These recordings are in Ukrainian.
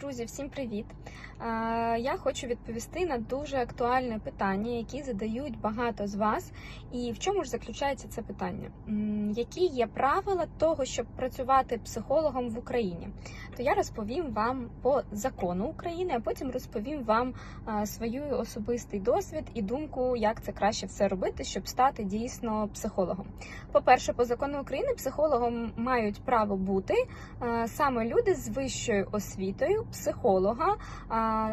Друзі, всім привіт! Я хочу відповісти на дуже актуальне питання, які задають багато з вас. І в чому ж заключається це питання? Які є правила того, щоб працювати психологом в Україні? То я розповім вам по закону України, а потім розповім вам свій особистий досвід і думку, як це краще все робити, щоб стати дійсно психологом. По-перше, по закону України психологом мають право бути саме люди з вищою освітою, психолога.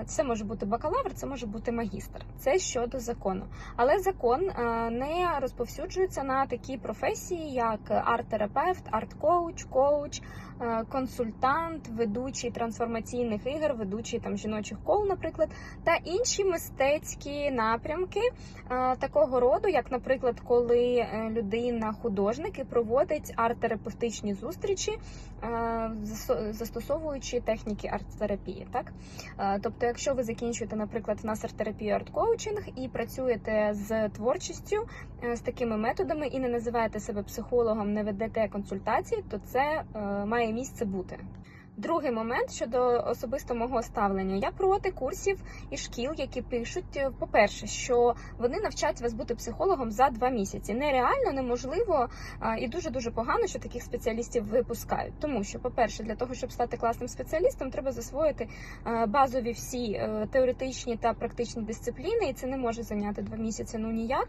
Це може бути бакалавр, це може бути магістр. Це щодо закону. Але закон е, не розповсюджується на такі професії, як арт-терапевт, арт-коуч, коуч, е, консультант, ведучий трансформаційних ігор, ведучий там жіночих кол, наприклад, та інші мистецькі напрямки е, такого роду, як, наприклад, коли людина, художник і проводить арт-терапевтичні зустрічі, застосовуючи техніки арт-терапії. Так? Тобто, якщо ви закінчуєте, наприклад, в нас арт-терапію арт-коучинг і працюєте з творчістю, е, з такими методами, і не називаєте себе психологом, не ведете консультації, то це е, має місце бути. Другий момент щодо особисто мого ставлення. Я проти курсів і шкіл, які пишуть, е, по-перше, що вони навчать вас бути психологом за два місяці. Нереально, неможливо і дуже дуже погано, що таких спеціалістів випускають. Тому що, по-перше, для того, щоб стати класним спеціалістом, треба засвоїти е, базові всі е, теоретичні та практичні дисципліни, і це не може зайняти два місяці. Ну ніяк.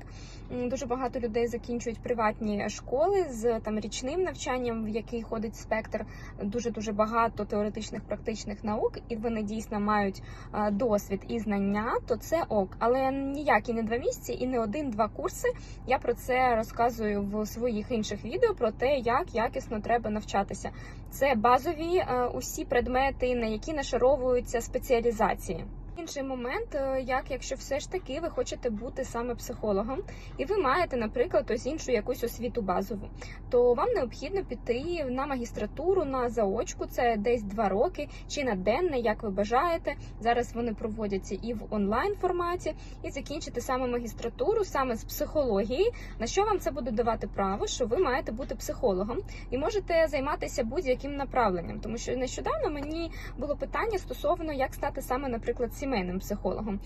Дуже багато людей закінчують приватні школи з там річним навчанням, в який ходить спектр дуже дуже багато теоретичних практичних наук, і вони дійсно мають е, досвід і знання, то це ок. Але ніякі не два місяці і не один-два курси. Я про це розказую в своїх інших відео про те, як якісно треба навчатися. Це базові е, усі предмети, на які нашаровуються спеціалізації. Інший момент, е, як якщо все ж таки ви хочете бути саме психологом, і ви маєте, наприклад, ось іншу якусь освіту базову, то вам необхідно піти на магістратуру на заочку, це десь два роки, чи на денне, як ви бажаєте. Зараз вони проводяться і в онлайн форматі, і закінчити саме магістратуру, саме з психології. На що вам це буде давати право, що ви маєте бути психологом і можете займатися будь-яким направленням, тому що нещодавно мені було питання стосовно як стати саме, наприклад, сімейним психологом.